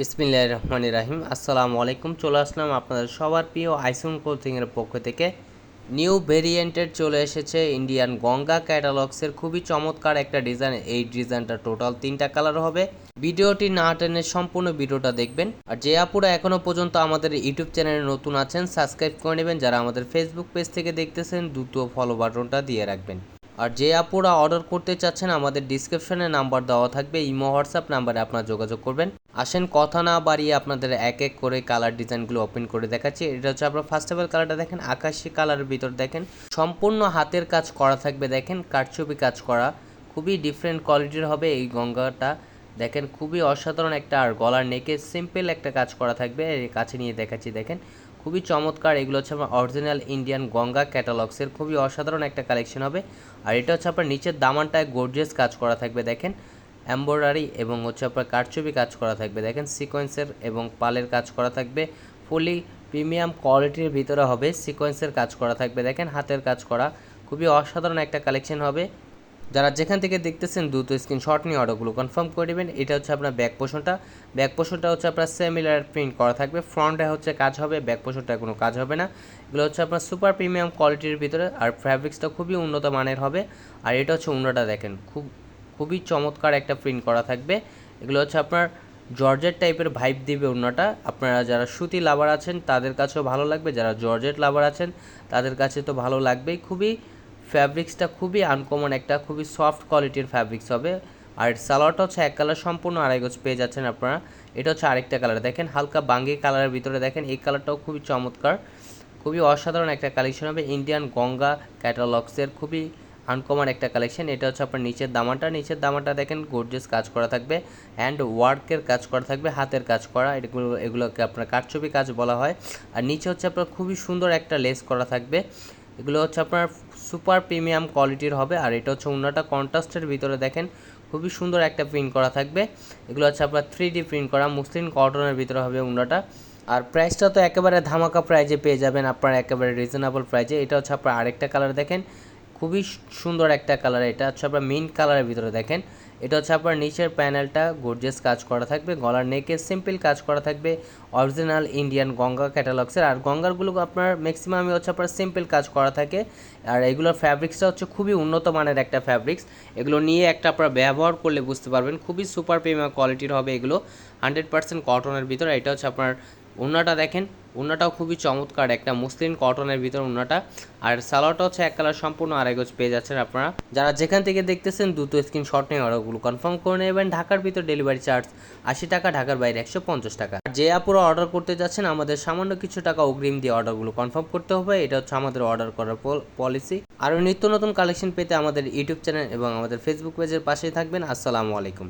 বিসমিল্লাহ রহমান রাহিম। আসসালামু আলাইকুম। চলে আসলাম আপনাদের সবার প্রিয় আইসন ক্লোথিংয়ের পক্ষ থেকে। নিউ ভেরিয়েন্টের চলে এসেছে ইন্ডিয়ান গঙ্গা ক্যাটালগসের খুবই চমৎকার একটা ডিজাইন এই ডিজাইনটা টোটাল তিনটা কালার হবে। ভিডিওটি না টেনে সম্পূর্ণ ভিডিওটা দেখবেন। আর যে আপুরা এখনও পর্যন্ত আমাদের ইউটিউব চ্যানেলে নতুন আছেন সাবস্ক্রাইব করে নেবেন। যারা আমাদের ফেসবুক পেজ থেকে দেখতেছেন, দ্রুত ফলো বাটনটা দিয়ে রাখবেন। আর যে আপুরা অর্ডার করতে চাচ্ছেন, আমাদের ডিসক্রিপশনে নাম্বার দেওয়া থাকবে। ইমো হোয়াটসঅ্যাপ নাম্বারে আপনারা যোগাযোগ করবেন। আসেন, কথা না বাড়িয়ে আপনাদের এক এক করে কালার ডিজাইনগুলো ওপেন করে দেখাচ্ছি। এটা হচ্ছে আপনার ফার্স্ট অফ অল কালারটা দেখেন, আকাশি কালারের ভিতর দেখেন। সম্পূর্ণ হাতের কাজ করা থাকবে, দেখেন কারচুপি কাজ করা। খুবই ডিফারেন্ট কোয়ালিটির হবে এই গঙ্গাটা। দেখেন, খুবই অসাধারণ একটা আর গলার নেকে সিম্পল একটা কাজ করা থাকবে কাছে নিয়ে দেখাচ্ছি, দেখেন। খুবই চমৎকার, এগুলো হচ্ছে আমার অরিজিনাল ইন্ডিয়ান গঙ্গা ক্যাটালগসের খুবই অসাধারণ একটা কালেকশন হবে। আর এটা হচ্ছে আপনার নিচের দামানটায় গর্জিয়াস কাজ করা থাকবে, দেখেন। এম্ব্রয়ডারি এবং হচ্ছে আপনার কারচুপি কাজ করা থাকবে। দেখেন সিকোয়েন্সের এবং পালের কাজ করা থাকবে। ফুলি প্রিমিয়াম কোয়ালিটির ভিতরে হবে সিকোয়েন্সের কাজ করা থাকবে। দেখেন হাতের কাজ করা। খুবই অসাধারণ একটা কালেকশন হবে। যারা যেখান থেকে দেখতেছেন দ্রুত স্ক্রিনশট নিয়ে অর্ডারগুলো কনফার্ম করে দেবেন। এটা হচ্ছে আপনার ব্যাক পোষণটা ব্যাক পোষণটা হচ্ছে আপনার সেমিলার প্রিন্ট করা থাকবে। ফ্রন্টে হচ্ছে কাজ হবে ব্যাক পোষণটা কোনো কাজ হবে না। এগুলো হচ্ছে আপনার সুপার প্রিমিয়াম কোয়ালিটির ভিতরে। আর ফ্যাব্রিক্সটা খুবই উন্নত মানের হবে। আর এটা হচ্ছে উন্নটা দেখেন। খুব খুবই চমৎকার একটা প্রিন্ট করা থাকবে। এগুলো হচ্ছে আপনার জর্জেট টাইপের ভাইব দিবে অন্যটা আপনারা যারা সুতি লাভার আছেন, তাদের কাছেও ভালো লাগবে। যারা জর্জেট লাভার আছেন, তাদের কাছে তো ভালো লাগবেই। খুবই ফ্যাব্রিক্সটা খুবই আনকমন একটা, খুবই সফট কোয়ালিটির ফ্যাব্রিক্স হবে। আর সালোয়ারটা হচ্ছে এক কালার সম্পূর্ণ আড়াই গজ পেয়ে যাচ্ছেন আপনারা। এটা হচ্ছে আরেকটা কালার দেখেন হালকা বাঙ্গি কালারের ভিতরে দেখেন, এই কালারটাও খুবই চমৎকার। খুবই অসাধারণ একটা কালেকশন হবে। ইন্ডিয়ান গঙ্গা ক্যাটালগসের খুবই আনকমন একটা কালেকশন এটা হচ্ছে আপনার নিচের দামাটা। নিচের দামাটা দেখেন গোর্জেস কাজ করা থাকবে। অ্যান্ড ওয়ার্কের কাজ করা থাকবে, হাতের কাজ করা। এগুলো, এগুলোকে আপনার কারচুপি কাজ বলা হয়। আর নিচে হচ্ছে আপনার খুবই সুন্দর একটা লেস করা থাকবে। এগুলো হচ্ছে আপনার সুপার প্রিমিয়াম কোয়ালিটির হবে। আর এটা হচ্ছে অন্যটা কন্ট্রাস্টের ভিতরে দেখেন, খুবই সুন্দর একটা প্রিন্ট করা থাকবে। এগুলো হচ্ছে আপনার থ্রি ডি প্রিন্ট করা মুসলিম কটনের ভিতরে হবে উন্নটা। আর প্রাইসটা তো একেবারে ধামাকা প্রাইজে পেয়ে যাবেন আপনার একেবারে রিজনেবল প্রাইজে এটা হচ্ছে আপনার আরেকটা কালার দেখেন। খুবই সুন্দর একটা কালার এটা হচ্ছে আপনার মেইন কালারের ভিতরে দেখেন। এটা হচ্ছে আপনার নিচের প্যানেলটা গর্জেস কাজ করা থাকবে, গলার নেকে সিম্পল কাজ করা থাকবে অরিজিনাল ইন্ডিয়ান গঙ্গা ক্যাটালগসের আর গঙ্গারগুলো আপনার ম্যাক্সিমামই হচ্ছে আপনার সিম্পল কাজ করা থাকে। আর এগুলোর ফ্যাব্রিক্সটা হচ্ছে খুবই উন্নত মানের একটা ফ্যাব্রিক্স এগুলো নিয়ে একটা আপনার ব্যবহার করলে বুঝতে পারবেন, খুবই সুপার প্রিমিয়াম কোয়ালিটির হবে এগুলো। হান্ড্রেড পার্সেন্ট কটনের ভিতরে, এটা হচ্ছে আপনার উন্নাটা দেখেন, উন্নাটাও খুবই চমৎকার, একটা মুসলিম কটনের ভিতর উন্নাটা। আর সালোয়ারটা হচ্ছে এক কালার সম্পূর্ণ আড়াই গজ পেয়ে যাচ্ছেন আপনারা। যারা যেখান থেকে দেখতেছেন, দ্রুত স্ক্রিনশট নিয়ে অর্ডারগুলো কনফার্ম করে নেবেন। ঢাকার ভিতর ডেলিভারি চার্জ আশি টাকা, ঢাকার বাইরে একশো পঞ্চাশ টাকা। আর যে আপুরা অর্ডার করতে যাচ্ছেন, আমাদের সামান্য কিছু টাকা অগ্রিম দিয়ে অর্ডারগুলো কনফার্ম করতে হবে। এটা হচ্ছে আমাদের অর্ডার করার পলিসি আরও নিত্য নতুন কালেকশন পেতে আমাদের ইউটিউব চ্যানেল এবং আমাদের ফেসবুক পেজের পাশেই থাকবেন। আসসালামু আলাইকুম।